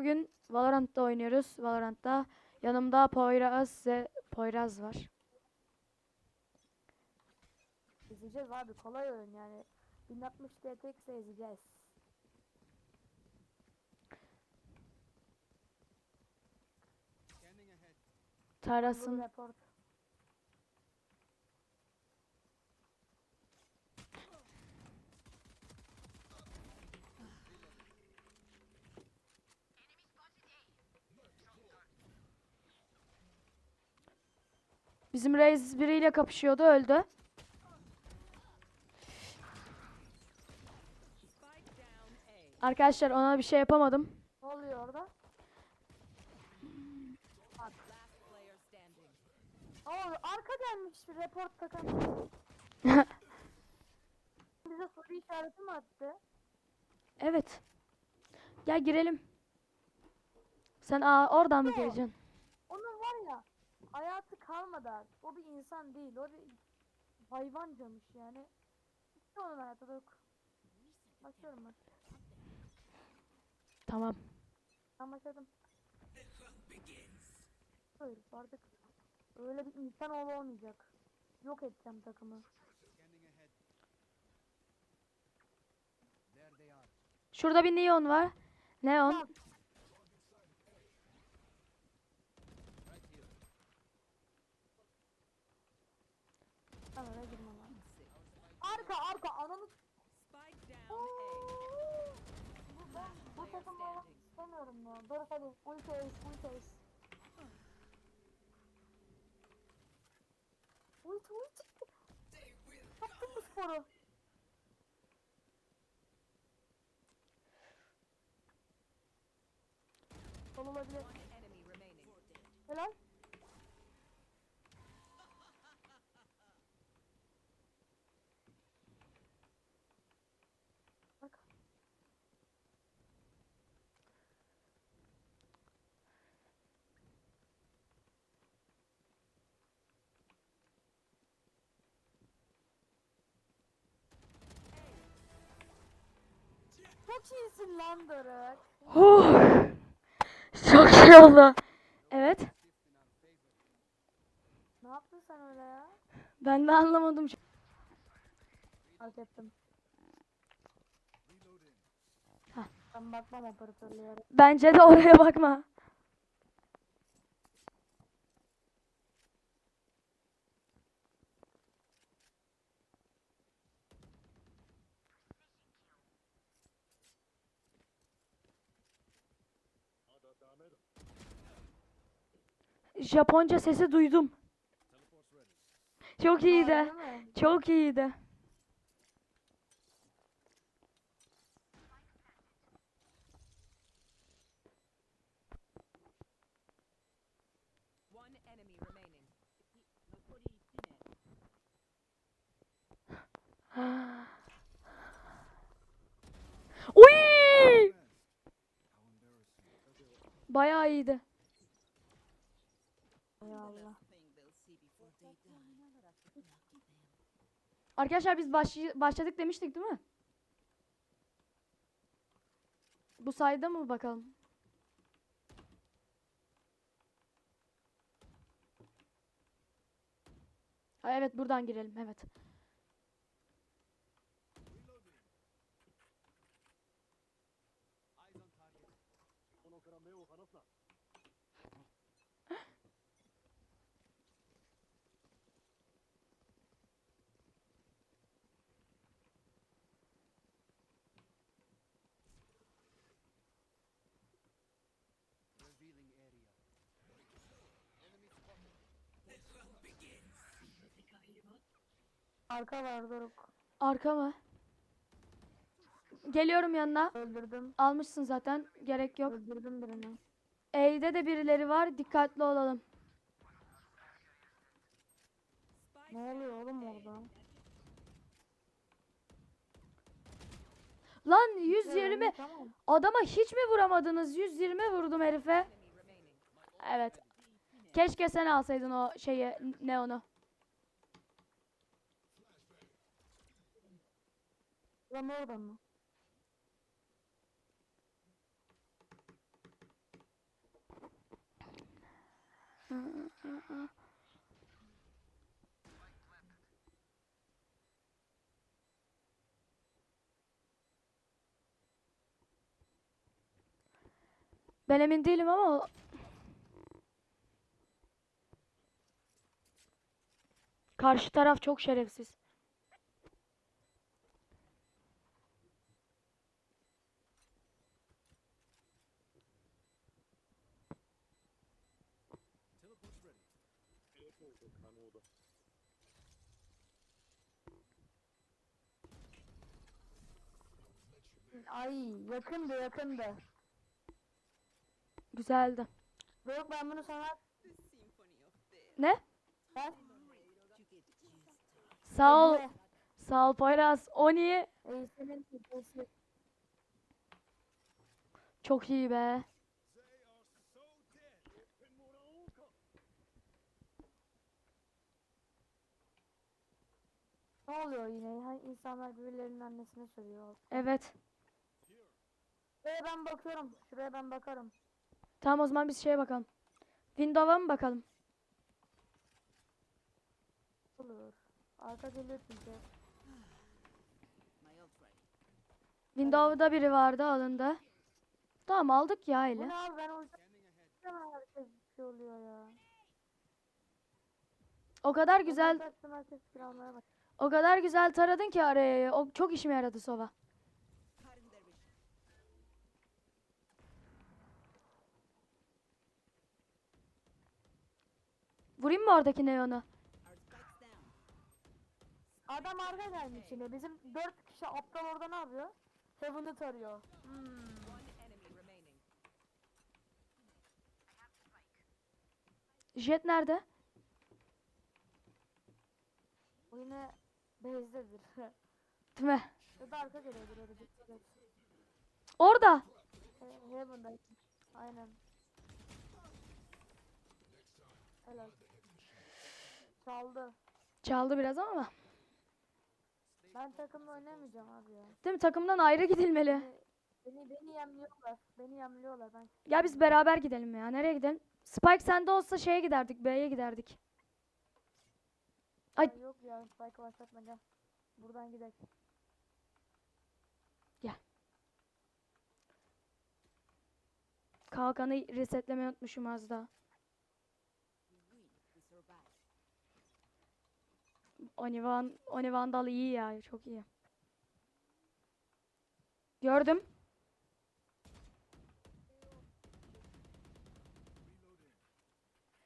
bugün Valorant'ta oynuyoruz. Valorant'ta. Yanımda Poyraz ve Poyraz var. İzleyeceğiz abi kolay oyun yani. 1060 TTX izleyeceğiz. Google Taras'ın bizim Reis biriyle kapışıyordu öldü. Arkadaşlar ona bir şey yapamadım. Ne oluyor orada? Aa arka gelmiş bir report takan. Bize soru işareti mi attı? Evet. Gel girelim. Sen aa, oradan mı gireceksin? Hayatı kalmadı artık. O bir insan değil. O bir hayvancamış yani. Hiç onun hayatı yok. Başlıyorum bak. Tamam. Ben başladım. Hayır artık öyle bir insanoğlu olmayacak. Yok edeceğim takımı. Şurada bir neon var. Neon. Oraya girmem abi. Arka arka ananı! Bu ben bu takımda olmak istemiyorum ya. Dur hadi ulti ace ulti ace. Ulti ulti. Yaptın bu sporu. Sol olabilir. Helal. Çok iyisin lan Doruk. Huh. Çok şey oldu. Evet. Ne yaptın sen öyle ya? Ben de anlamadım. Fark ettim. Ben bakmam operatörlüğe. Bence de oraya bakma. Japonca sesi duydum. Çok iyiydi. Çok iyiydi. Uy! Bayağı iyiydi. Hay Allah. Arkadaşlar biz başlı- başladık demiştik değil mi? Bu sayede mı bakalım? Ha, evet buradan girelim evet. Arka var Doruk. Arka mı? Geliyorum yanına. Öldürdüm. Almışsın zaten. Gerek yok. Öldürdüm birini. E'de de birileri var. Dikkatli olalım. Ne oluyor oğlum orada? Lan 120. Öldü, Tamam. Adama hiç mi vuramadınız? 120 vurdum herife. Evet. Keşke sen alsaydın o şeyi ne onu. Lan orada mı? Ben emin değilim ama karşı taraf çok şerefsiz. Ay yakındı yakındı. Güzeldi. Yok ben bunu sana Ne? ben Sağ ol. Sağ ol Poyraz. Senin sesi. çok iyi be. Ne oluyor yine? İnsanlar birbirlerinin annesine söylüyor. Evet. Şuraya ben bakıyorum. Şuraya ben bakarım. Tamam o zaman biz şeye bakalım. Windows'a mı bakalım? Olur. Arka geliyor çünkü. Windows'da biri vardı alındı. Tamam aldık ya Bu öyle. ne abi ben olacağım. Herkes bir şey oluyor ya. O kadar güzel Baktım herkes bir almaya bak. o kadar güzel taradın ki araya. O çok işime yaradı Sova. Vurayım mı oradaki neonu? Adam arka gelmiş yine. Bizim dört kişi aptal orada ne yapıyor? Heaven'ı tarıyor. Hmm. Jet nerede? Bu yine base'dedir. Değil mi? ya da arka dikkat et. Orada. He- Heaven'da. Aynen. Helal. Çaldı. Çaldı biraz ama. Ben takımla oynamayacağım abi ya. Değil mi? Takımdan ayrı gidilmeli. Beni, beni, yemliyorlar. Beni yemliyorlar. Ben Ya biz beraber gidelim ya. Nereye gidelim? Spike sende olsa şeye giderdik. B'ye giderdik. Ay. Ay. yok ya. Spike'ı başlatma gel. Buradan gidelim. Kalkanı resetlemeyi unutmuşum az daha. Onivan, Onivandal iyi ya. Çok iyi. Gördüm.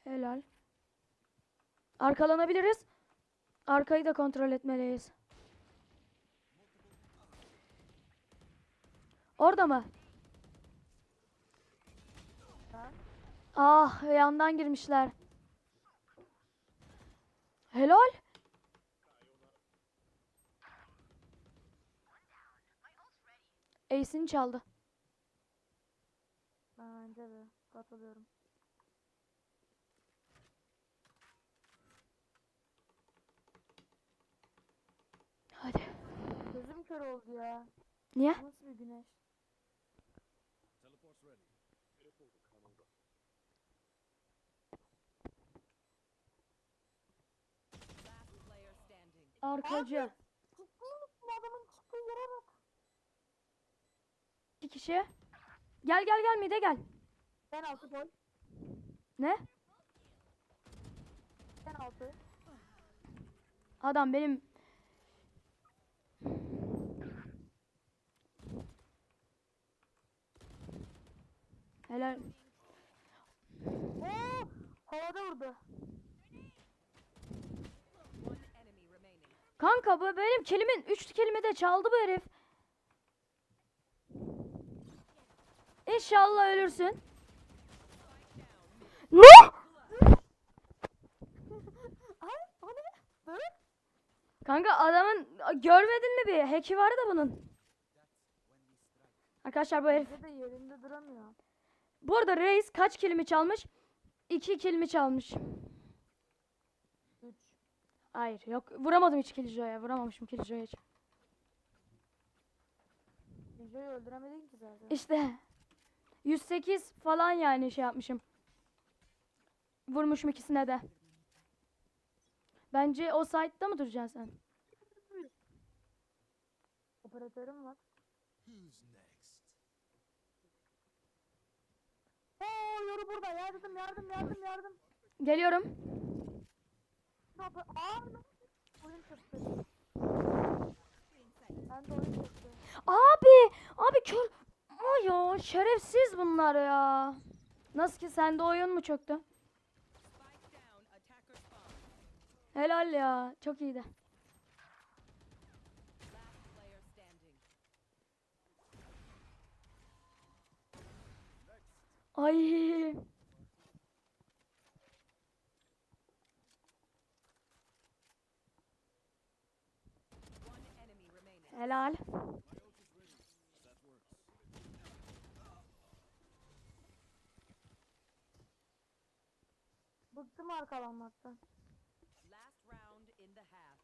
Helal. Arkalanabiliriz. Arkayı da kontrol etmeliyiz. Orada mı? Ah yandan girmişler. Helal. Ace'ini çaldı. Bence de. Katılıyorum. Hadi. Gözüm kör oldu ya. Niye? Nasıl bir güneş? Arkacı. Ciddi misin adamın çıktığı yere bak. İki kişi. Gel gel gel mide gel. Ben altı gol. Ne? Ben altı. Adam benim Helal. Oo! Havada vurdu. Kanka bu benim kelimin üç kelime de çaldı bu herif. İnşallah ölürsün. Ne? Kanka adamın görmedin mi bir? Hack'i var da bunun. Arkadaşlar bu herif. De yerinde duramıyor. Bu arada Reis kaç kelime çalmış? İki kelime çalmış. Üç. Hayır yok. Vuramadım hiç Killjoy'a. Vuramamışım Killjoy'a hiç. Ninja'yı öldüremedin ki zaten. İşte 108 falan yani şey yapmışım. Vurmuşum ikisine de. Bence o site'da mı duracaksın sen? Operatörüm var. Oo yoru burada. Yardım yardım yardım yardım. Geliyorum. Aa. Oyun çıktı. Ben de oyun çıktı. Abi, abi kör. Ay ya şerefsiz bunlar ya. Nasıl ki sende oyun mu çöktü? Helal ya. Çok iyiydi. Ay. Helal. Bıktım arkalanmaktan. Last round in the half.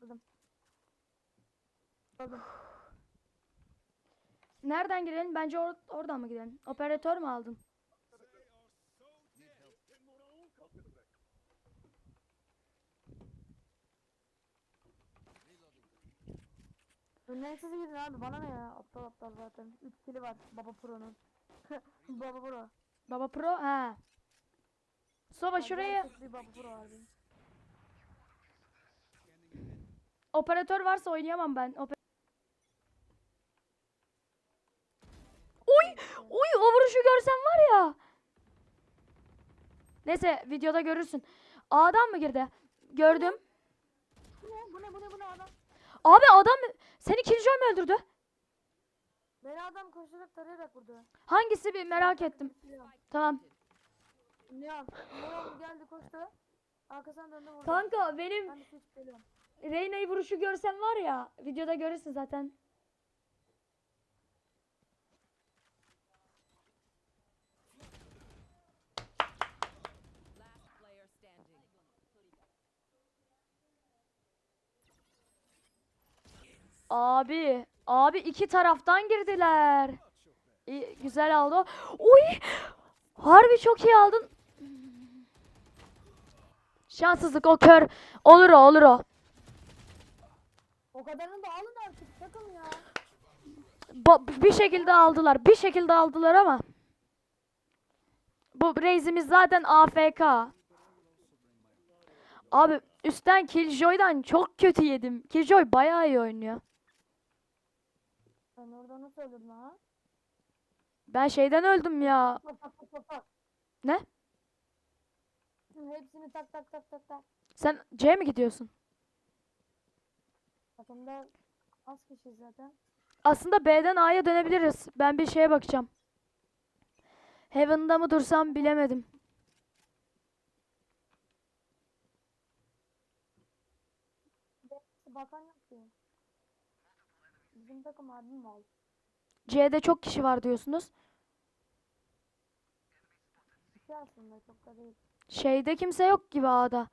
Bıktım. Bıktım. Nereden girelim? Bence or- oradan mı gidelim? Operatör mü aldın? Önden siz gidin abi bana ne ya aptal aptal zaten 3 kili var Baba Pro'nun Baba Pro Baba Pro? Ha. Sova şuraya bir Baba Pro abi operatör varsa oynayamam ben. Ope- Oy! Oy! O vuruşu görsen var ya. Neyse videoda görürsün. A'dan mı girdi? Gördüm. Bu ne bu ne bu ne bu ne adam Abi adam seni Killjoy mu öldürdü? Beni adam koşarak tarayarak vurdu Hangisi bir merak ettim. Tamam. Leon Leon geldi koştu Arkasından döndü vurdu Kanka benim Ben de switch geliyorum Reyna'yı vuruşu görsen var ya. Videoda görürsün zaten. Last player standing. Abi, abi iki taraftan girdiler. İyi, güzel aldı. Oy! Harbi çok iyi aldın. Şanssızlık o kör. Olur o, olur o. O kadarını da alın artık takım ya Ba- bir şekilde aldılar. Bir şekilde aldılar ama. Bu reisimiz zaten AFK. Abi üstten Killjoy'dan çok kötü yedim. Killjoy bayağı iyi oynuyor. Ben orada nasıl öldürdüm ha Ben şeyden öldüm ya. Bak bak bak bak bak Ne? Hepsini tak tak tak tak tak Sen C mi gidiyorsun? Takımda az kişi zaten Aslında B'den A'ya dönebiliriz. Ben bir şeye bakacağım. Heaven'da mı dursam bilemedim. Bakan yok ki Bizim takım harbi mal C'de çok kişi var diyorsunuz. İki aslında çok da değil Şeyde kimse yok gibi A'da.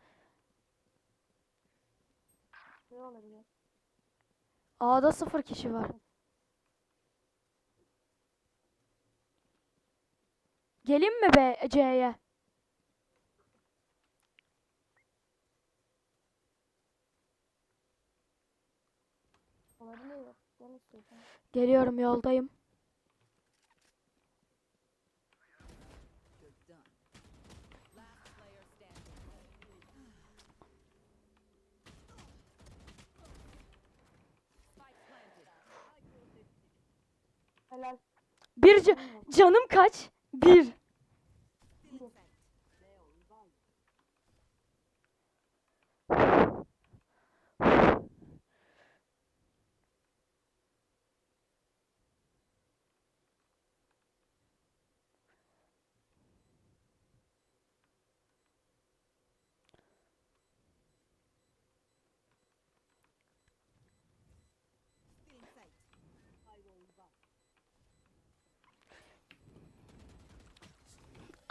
Şey olabilir A'da sıfır kişi var. Gelin mi B C'ye? Olabilir Gel istiyorsan Geliyorum yoldayım. Bir ca- canım kaç? Bir.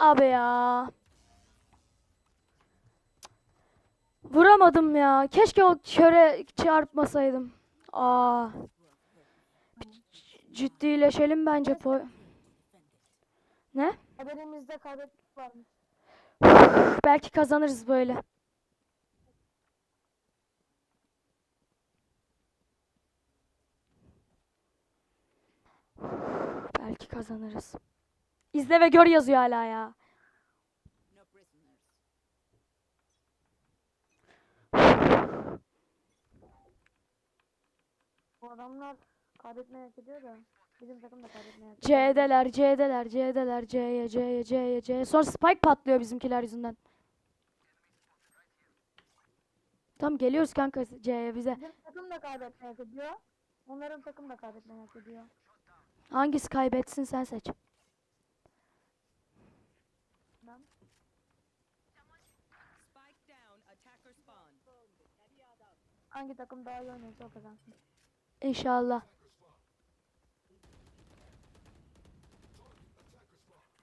Abi ya. Vuramadım ya. Keşke o köre çarpmasaydım. Aa. Ciddileşelim bence. Po- ne? Haberimizde kaybettik varmış. Belki kazanırız böyle. Belki kazanırız. İzle ve gör yazıyor hala ya. Bu adamlar kaybetmeyi hak ediyor da bizim takım da kaybetmeyi hak ediyor. C'deler, C'deler, C'deler, C'ye, C'ye, C'ye, C'ye. Sonra spike patlıyor bizimkiler yüzünden. Tamam geliyoruz kanka C'ye bize. Bizim takım da kaybetmeyi hak ediyor. Onların takım da kaybetmeyi hak ediyor. Hangisi kaybetsin sen seç. Ben Spike down. Attacker spawn. Hangi takım daha iyi oynuyorsa o kazansın. İnşallah.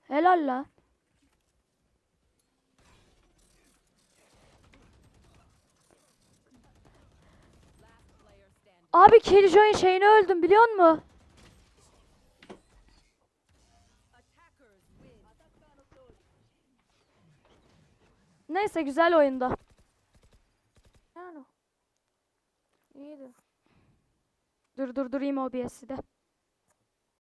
Helal la. Abi Killjoy'un şeyini öldüm biliyor musun? Neyse güzel oyunda. Yani. İyiydi. Dur dur durayım OBS'i de.